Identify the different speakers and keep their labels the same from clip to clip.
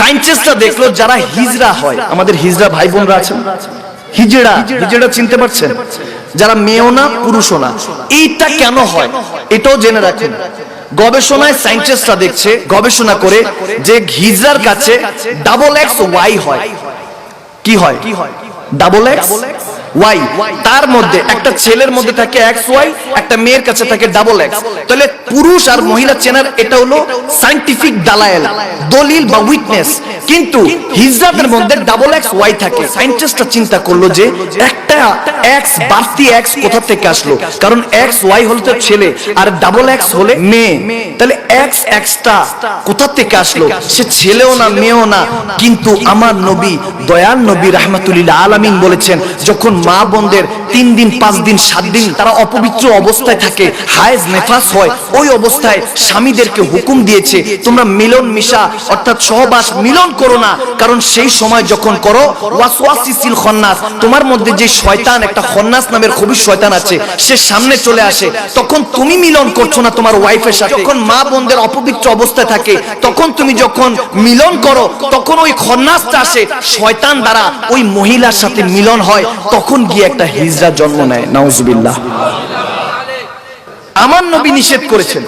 Speaker 1: সায়েন্টিস্টরা দেখল যারা হিজড়া হয় আমাদের হিজড়া ভাই বোনরা আছেন। হিজড়া হিজড়া চিনতে পারছেন? যারা মেয়েও না পুরুষও না। এইটা কেন হয়? এটাও জেনে রাখেন। গবেষণায় সায়েন্টিস্টরা দেখছে গবেষণা করে যে হিজড়ার কাছে ডাবল এক্স ওয়াই হয়। কি হয়? ডাবল এক্স ওয়াই তার মধ্যে একটা ছেলের মধ্যে থাকে এক্স ওয়াই একটা মেয়ের কাছে থাকে ডাবল এক্স তাহলে পুরুষ আর মহিলা চেনার এটা হলো সাইন্টিফিক দালায়েল দলিল বা উইটনেস কিন্তু হিজরাতের মধ্যে ডাবল এক্স ওয়াই থাকে। সায়েন্টিস্টরা চিন্তা করল যে একটা এক্স বাড়তি এক্স কোথা থেকে আসলো? কারণ এক্স ওয়াই হলো তো ছেলে, আর ডাবল এক্স হলে মেয়ে। তাহলে এক্স এক্সটা কোথা থেকে আসলো? সে ছেলেও না, মেয়েও না। কিন্তু আমার নবী দয়াল নবী রাহমাতুল্লাহ আলামিন বলেছেন, যখন মা বোনদের তিন দিন, পাঁচ দিন, সাত দিন তারা অপবিত্র অবস্থায় থাকে, হায়েজ নেফাস হয়, ওই অবস্থায় স্বামীদেরকে হুকুম দিয়েছে, তোমরা মিলন মিশা অর্থাৎ সহবাস মিলন করো না। কারণ সেই সময় যখন করো ওয়াসওয়াসিসিল খন্নাস। তোমার মধ্যে যে শয়তান, একটা খন্নাস নামের খুবই শয়তান আছে, সে সামনে চলে আসে। তখন তুমি মিলন করছ না তোমার ওয়াইফের সাথে। যখন মা বোনদের অপবিত্র অবস্থায় থাকে, তখন তুমি যখন মিলন করো, তখন ওই খন্নাসটা আসে। শয়তান দ্বারা ওই মহিলার সাথে মিলন হয়। তখন গিয়ে একটা হিজরা জন্ম নেয়। নাউজুবিল্লাহ। আমার নবী নিষেধ করেছেন।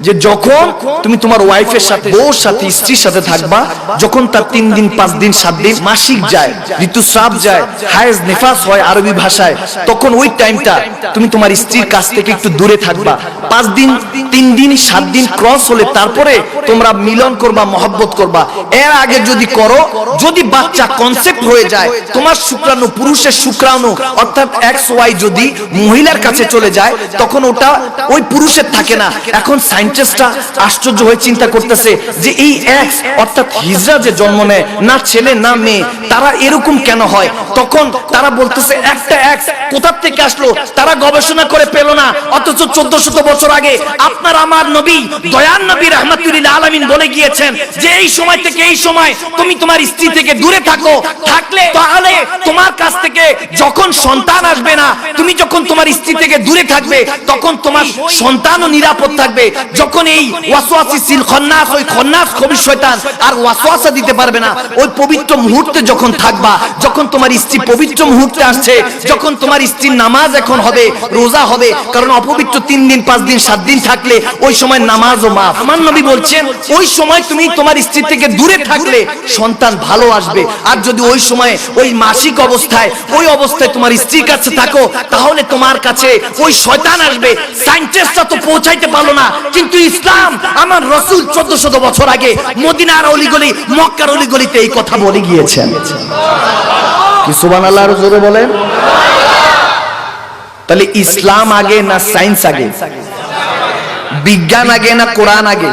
Speaker 1: যে যখন তুমি তোমার ওয়াইফের সাথে বউর সাথে স্ত্রীর সাথে থাকবা যখন তার তিন দিন পাঁচ দিন সাত দিন মাসিক যায় ঋতুস্রাব যায় হায়েজ নেফাস হয় আরবি ভাষায় তখন ওই টাইমটা তুমি তোমার স্ত্রীর কাছ থেকে একটু দূরে থাকবা। পাঁচ দিন তিন দিন সাত দিন ক্রস হলে তারপরে তোমরা মিলন করবা মহব্বত করবা। এর আগে যদি করো যদি বাচ্চা কনসেপ্ট হয়ে যায় তোমার শুক্রাণু পুরুষের শুক্রাণু অর্থাৎ এক্স ওয়াই যদি মহিলার কাছে চলে যায় তখন ওটা ওই পুরুষের থাকে না এখন সায়েন্টিস্টরা আশ্চর্য হয়ে চিন্তা করতেছে যে এই এক্স অর্থাৎ হিজরা যে জন্ম নেয়, না ছেলে, না মেয়ে, তারা এরকম কেন হয়? তখন তারা বলতেছে, একটা এক্স কোথা থেকে আসলো? তারা গবেষণা করে পেল না। অথচ চোদ্দ শত বছর আগে আপনার আমার নবী দয়ান নবী রহমাতুল্লাহ আলামিন বলে গিয়েছেন যে এই সময় থেকে এই সময় তুমি তোমার স্ত্রী থেকে দূরে থাকো। থাকলে তাহলে তোমার কাছ থেকে যখন সন্তান আসবে না, তুমি যখন তোমার স্ত্রী থেকে দূরে থাকবে, তখন তোমার সন্তানও নিরাপদ থাকবে। যখন এই ওয়াসওয়াসি সিল খন্নাস, ওই খন্নাস খবির শয়তান আর ওয়াসওয়াসা দিতে পারবে না, ওই পবিত্র মুহূর্তে যখন থাকবা, যখন তোমার স্ত্রী পবিত্র মুহূর্তে আসছে, যখন তোমার স্ত্রীর নামাজ এখন হবে, রোজা হবে, কারণ অপবিত্র তিন দিন, পাঁচ দিন, সাত দিন থাকলে ওই সময় নামাজ ও মাফ। আমার নবী বলছেন, ওই সময় তুমি তোমার স্ত্রী থেকে দূরে থাকলে সন্তান ভালো আসবে। আর যদি ওই সময় ওই মাসিক অবস্থায়, ওই অবস্থায় তোমার স্ত্রীর কাছে থাকো, তাহলে তোমার কাছে ওই শয়তান আসবে। সায়েন্টিস্টরা তো পৌঁছাইতে পারল না, কিন্তু ইসলাম আমার রসুল চোদ্দ শত বছর আগে মদিনার অলিগলি, মক্কার অলিগলিতে এই কথা বলে গিয়েছেন। সুবান আল্লাহর জোরে বলেন? তাহলে ইসলাম আগে না আগে? বিজ্ঞান আগে না কোরআন আগে?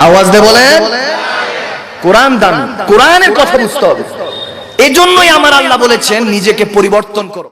Speaker 1: আওয়াজ দে বলেন। কোরআন দামি কোরআনের কথা বুঝতে হবে। এজন্যই আমার আল্লাহ বলেছেন, নিজেকে পরিবর্তন করো।